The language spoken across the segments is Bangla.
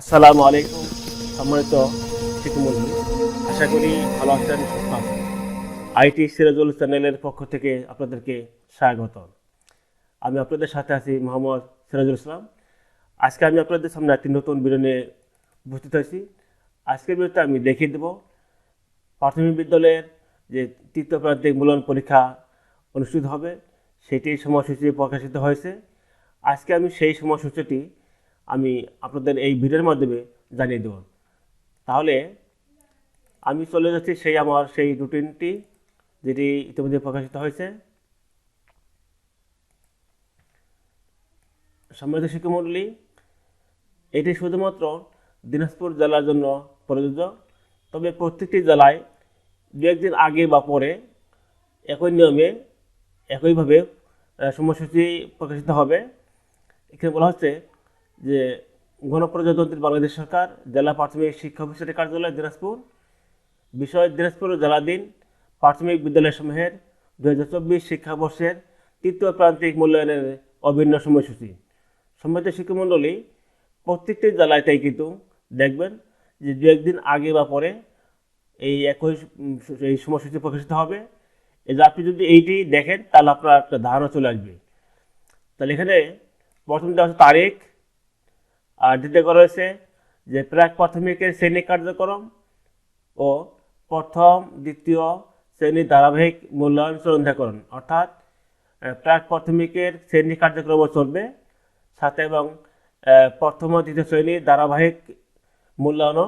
আসসালামু আলাইকুম, সম্মানিত শিক্ষামন্ত্রী আশা করি ভালো আছেন, সুস্থ আছেন। আইটি সিরাজুল চ্যানেলের পক্ষ থেকে আপনাদেরকে স্বাগত। আমি আপনাদের সাথে আছি মোহাম্মদ সিরাজুল ইসলাম। আজকে আমি আপনাদের সামনে একটি নতুন ভিডিও নিয়ে উপস্থিত হয়েছি। আজকের ভিডিওতে আমি দেখিয়ে দেব প্রাথমিক বিদ্যালয়ের যে তৃতীয় প্রান্তিক মূল্যায়ন পরীক্ষা অনুষ্ঠিত হবে, সেটির সময়সূচি প্রকাশিত হয়েছে। আজকে আমি সেই সময়সূচিটি আমি আপনাদের এই ভিডিওর মাধ্যমে জানিয়ে দেব। তাহলে আমি চলে যাচ্ছি সেই আমার সেই রুটিনটি যেটি ইতিমধ্যে প্রকাশিত হয়েছে। সম্মানিত শিক্ষামণ্ডলী এটি শুধুমাত্র দিনাজপুর জেলার জন্য প্রযোজ্য, তবে প্রত্যেকটি জেলায় দু একদিন আগে বা পরে একই নিয়মে, একইভাবে সময়সূচি প্রকাশিত হবে। এখানে বলা হচ্ছে যে গণপ্রজাতন্ত্রী বাংলাদেশ সরকার, জেলা প্রাথমিক শিক্ষা অফিসারের কার্যালয় দিনাজপুর, বিষয় দিনাজপুর জেলাধীন প্রাথমিক বিদ্যালয়সমূহের দু হাজার চব্বিশ শিক্ষাবর্ষের তৃতীয় প্রান্তিক মূল্যায়নের অভিন্ন সময়সূচি। সম্মানিত শিক্ষামণ্ডলী, প্রত্যেকটি জেলায় তাই কিন্তু দেখবেন যে দু একদিন আগে বা পরে এই একই এই সময়সূচি প্রকাশিত হবে। যে আপনি যদি এইটি দেখেন, তাহলে আপনার একটা ধারণা চলে আসবে। তাহলে এখানে প্রথম দেওয়া হচ্ছে তারিখ আর দ্বিতীয় করা হয়েছে যে প্রাক প্রাথমিকের শ্রেণি কার্যক্রম ও প্রথম, দ্বিতীয় শ্রেণির ধারাবাহিক মূল্যায়ন সন্ধ্যাকরণ অর্থাৎ প্রাক প্রাথমিকের শ্রেণি কার্যক্রমও চলবে, সাথে এবং প্রথম ও দ্বিতীয় শ্রেণির ধারাবাহিক মূল্যায়নও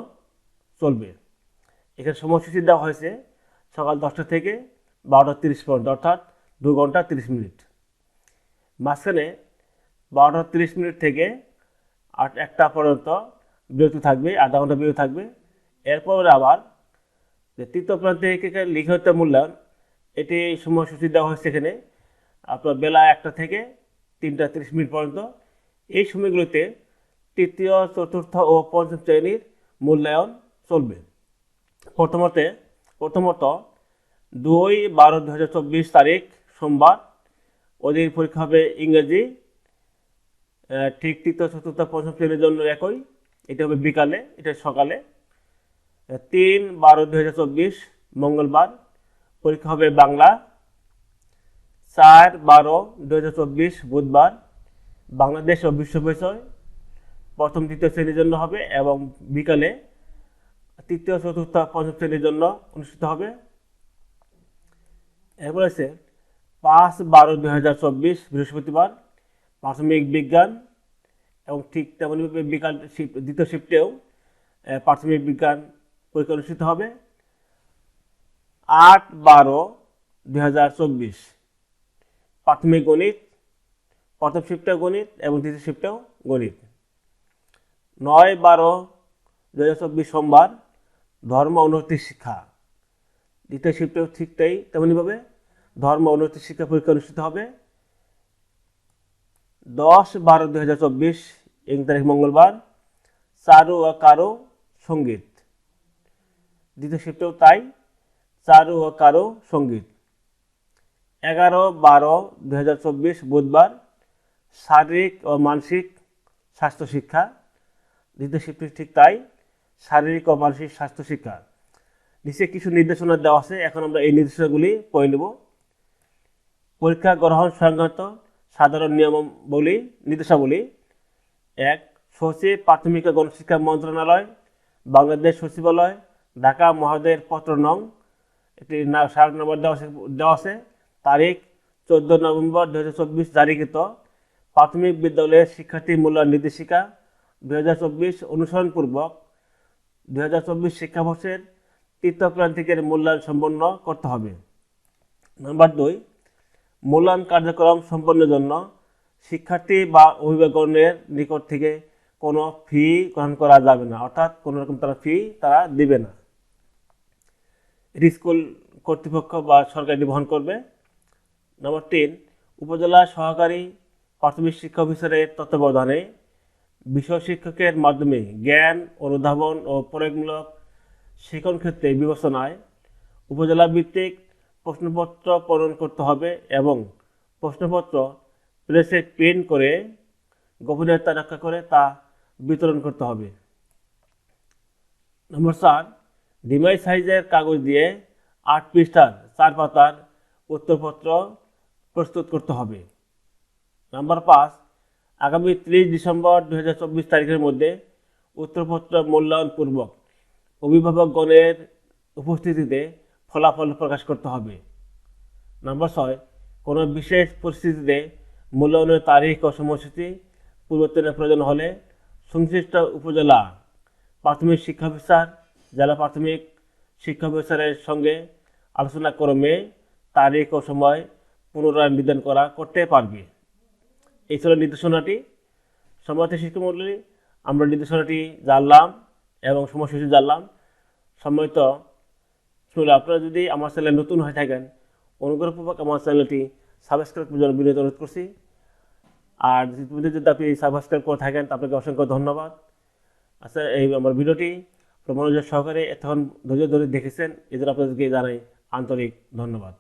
চলবে। এখানে সময়সূচি দেওয়া হয়েছে সকাল দশটা থেকে বারোটা তিরিশ পর্যন্ত, অর্থাৎ দু ঘণ্টা তিরিশ মিনিট। মাঝখানে বারোটা তিরিশ মিনিট থেকে আট একটা পর্যন্ত বিরতি থাকবে, আধা ঘণ্টা বিরতি থাকবে। এরপর আবার যে তৃতীয় প্রান্তিক লিখিত মূল্যায়ন, এটি সময়সূচি দেওয়া হয়েছে এখানে। আপনার বেলা একটা থেকে তিনটা তিরিশ মিনিট পর্যন্ত। এই সময়গুলোতে তৃতীয়, চতুর্থ ও পঞ্চম শ্রেণির মূল্যায়ন চলবে। প্রথমতে, প্রথমত দুই বারো দু তারিখ সোমবার। ওদের পরীক্ষা হবে ইংরেজি ঠিক তৃতীয় চতুর্থ পঞ্চম শ্রেণির জন্য একই। এটা হবে বিকালে, এটা সকালে। তিন বারো দু হাজার চব্বিশ, মঙ্গলবার। পরীক্ষা হবে বাংলা। চার বারো দু হাজার চব্বিশ, বুধবার। বাংলাদেশ ও বিশ্ব বিষয় প্রথম তৃতীয় শ্রেণির জন্য হবে এবং বিকালে তৃতীয়, চতুর্থ, পঞ্চম শ্রেণির জন্য অনুষ্ঠিত হবে। এরপর আছে পাঁচ বারো দুই হাজার চব্বিশ, বৃহস্পতিবার। প্রাথমিক বিজ্ঞান এবং ঠিক তেমনইভাবে বিকাল শিফট দ্বিতীয় শিফটেও প্রাথমিক বিজ্ঞান পরীক্ষা অনুষ্ঠিত হবে। আট বারো দুই প্রাথমিক গণিত, প্রথম শিফটেও গণিত এবং দ্বিতীয় শিফটেও গণিত। নয় বারো দু সোমবার, ধর্ম উন্নতি শিক্ষা। দ্বিতীয় শিফটেও ঠিকটাই তেমনইভাবে ধর্ম উন্নতি শিক্ষা পরীক্ষা অনুষ্ঠিত হবে। দশ বারো দুই হাজার চব্বিশ, এক তারিখ মঙ্গলবার, চারু ও কারও সংগীত। দ্বিতীয় শিফটেও তাই, চারু ও কারও সংগীত। এগারো বারো দুই হাজার চব্বিশ, বুধবার, শারীরিক ও মানসিক স্বাস্থ্য শিক্ষা। দ্বিতীয় শিফটে ঠিক তাই, শারীরিক ও মানসিক স্বাস্থ্য শিক্ষা। নিচে কিছু নির্দেশনা দেওয়া আছে, এখন আমরা এই নির্দেশনাগুলি পড়ে নেব। পরীক্ষা গ্রহণ সংক্রান্ত সাধারণ নিয়মাবলী নির্দেশাবলী। এক, সচিব প্রাথমিক ও গণশিক্ষা মন্ত্রণালয়, বাংলাদেশ সচিবালয়, ঢাকা মহাদের পত্র নং, একটি স্মারক নম্বর দেওয়া দেওয়া আছে। তারিখ, চোদ্দ নভেম্বর দু হাজার চব্বিশ জারিকৃত। প্রাথমিক বিদ্যালয়ের শিক্ষার্থী মূল্যায়ন নির্দেশিকা দু হাজার চব্বিশ অনুসরণপূর্বক দু হাজার চব্বিশ শিক্ষাবর্ষের তৃতীয় প্রান্তিকের মূল্যায়ন সম্পন্ন করতে হবে। নাম্বার দুই মূল্যায়ন কার্যক্রম সম্পন্নের জন্য শিক্ষার্থী বা অভিভাবকগণের নিকট থেকে কোনো ফি গ্রহণ করা যাবে না। অর্থাৎ কোনো রকম তারা ফি তারা দিবে না। এটি স্কুল কর্তৃপক্ষ বা সরকারি বহন করবে। নম্বর তিন, উপজেলা সহকারী প্রাথমিক শিক্ষা অফিসারের তত্ত্বাবধানে বিষয় শিক্ষকের মাধ্যমে জ্ঞান, অনুধাবন ও প্রয়োগমূলক শিক্ষণ ক্ষেত্রে বিবেচনায় উপজেলা ভিত্তিক প্রশ্নপত্র প্রণয়ন করতে হবে এবং প্রশ্নপত্র প্রেসে প্রিন্ট করে গোপনীয়তা রক্ষা করে তা বিতরণ করতে হবে। নম্বর চার ডিমাই সাইজের কাগজ দিয়ে আট পৃষ্ঠার চার পাতার উত্তরপত্র প্রস্তুত করতে হবে। নাম্বার পাঁচ, আগামী ত্রিশ ডিসেম্বর দু হাজার চব্বিশ তারিখের মধ্যে উত্তরপত্র মূল্যায়নপূর্বক অভিভাবকগণের উপস্থিতিতে ফলাফল প্রকাশ করতে হবে। নাম্বার ছয়, কোনো বিশেষ পরিস্থিতিতে মূল্যায়নের তারিখ ও সময়সূচি পরিবর্তনের প্রয়োজন হলে সংশ্লিষ্ট উপজেলা প্রাথমিক শিক্ষা অফিসার, জেলা প্রাথমিক শিক্ষা অফিসারের সঙ্গে আলোচনা ক্রমে তারিখ ও সময় পুনরায় নির্ধারণ করা করতে পারবে। এই ছিল নির্দেশনাটি। সম্মানিত শিক্ষামণ্ডলী আমরা নির্দেশনাটি জানলাম এবং সময়সূচি জানলাম। সম্মানিত শুনলে আপনারা যদি আমার চ্যানেলে নতুন হয়ে থাকেন, অনুগ্রহপূর্বক আমার চ্যানেলটি সাবস্ক্রাইব জন্য বিনীত অনুরোধ করছি। আর যদি যদি আপনি সাবস্ক্রাইব করে থাকেন আপনাকে অসংখ্য ধন্যবাদ। আচ্ছা এই আমার ভিডিওটি মনোযোগ সহকারে এতক্ষণ ধৈর্য ধরে দেখেছেন এদের আপনাদেরকে জানাই আন্তরিক ধন্যবাদ।